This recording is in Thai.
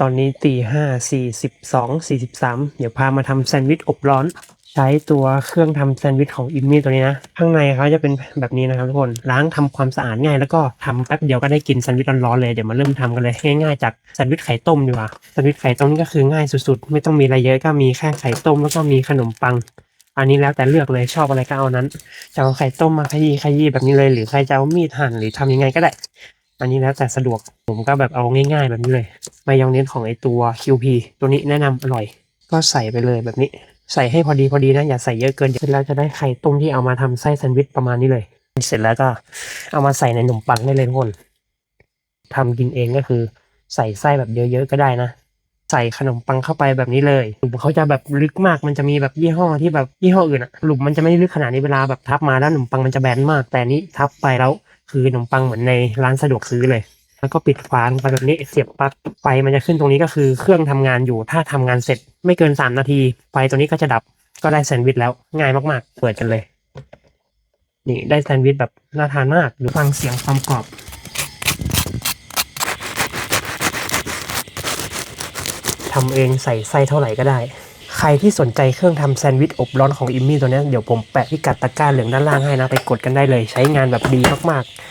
ตอนนี้ตีห้าสี่สิบสองสี่สิบสามเดี๋ยวพามาทำแซนด์วิชอบร้อน ใช้ตัวเครื่องทำแซนด์วิชของอิมมี่ตัวนี้นะ ข้างในเขาจะเป็นแบบนี้นะครับทุกคน ล้างทำความสะอาดง่ายแล้วก็ทำแป๊บเดียวก็ได้กินแซนด์วิชร้อนๆเลย เดี๋ยวมาเริ่มทำกันเลยง่ายๆจากแซนด์วิชไข่ต้มดีกว่า แซนด์วิชไข่ต้มนี่ก็คือง่ายสุดๆ ไม่ต้องมีอะไรเยอะก็มีแค่ไข่ต้มแล้วก็มีขนมปัง อันนี้แล้วแต่เลือกเลยชอบอะไรก็เอานั้น จะเอาไข่ต้มมาขยี้ขยี้แบบนี้เลย หรือใครจะเอามีดหั่นหรือทำยังไงก็ได้ อันนี้แล้วแต่สะดวก ผมก็แบบเอาง่าย ๆ แบบนี้เลย มายองเนสของไอตัว QP ตัวนี้แนะนำอร่อย ก็ใส่ไปเลยแบบนี้ ใส่ให้พอดีพอดีนะอย่าใส่เยอะเกินเสร็จแล้วจะได้ไข่ต้มที่เอามาทำไส้แซนด์วิชประมาณนี้เลย เสร็จแล้วก็เอามาใส่ในขนมปังได้เลยทุกคนทำกินเองก็คือ ใส่ไส้แบบเยอะๆก็ได้นะใส่ขนมปังเข้าไปแบบนี้เลยหลุมเขาจะแบบลึกมากมันจะมีแบบยี่ห้อที่แบบยี่ห้ออื่นอะหลุมมันจะไม่ลึกขนาดนี้เวลาแบบทับมาแล้วขนมปังมันจะแบนมาก แต่นี้ทับไปแล้วคือขนมปังเหมือนในร้านสะดวกซื้อเลย แล้วก็ปิดฝาลงไปแบบนี้เสียบปลั๊กไฟมันจะขึ้นตรงนี้ก็คือเครื่องทำงานอยู่ ถ้าทำงานเสร็จไม่เกินสามนาที ไฟตัวนี้ก็จะดับก็ได้แซนด์วิชแล้วง่ายมากๆ เปิดกันเลย นี่ได้แซนด์วิชแบบน่าทานมากดูฟังเสียงความกรอบทำเองใส่ไส้เท่าไหร่ก็ได้ ใครที่สนใจเครื่องทำแซนด์วิชอบร้อนของอิมมี่ตัวนี้เดี๋ยวผมแปะพิกัดตะกร้าเหลืองด้านล่างให้นะ ไปกดกันได้เลย ใช้งานแบบดีมากๆ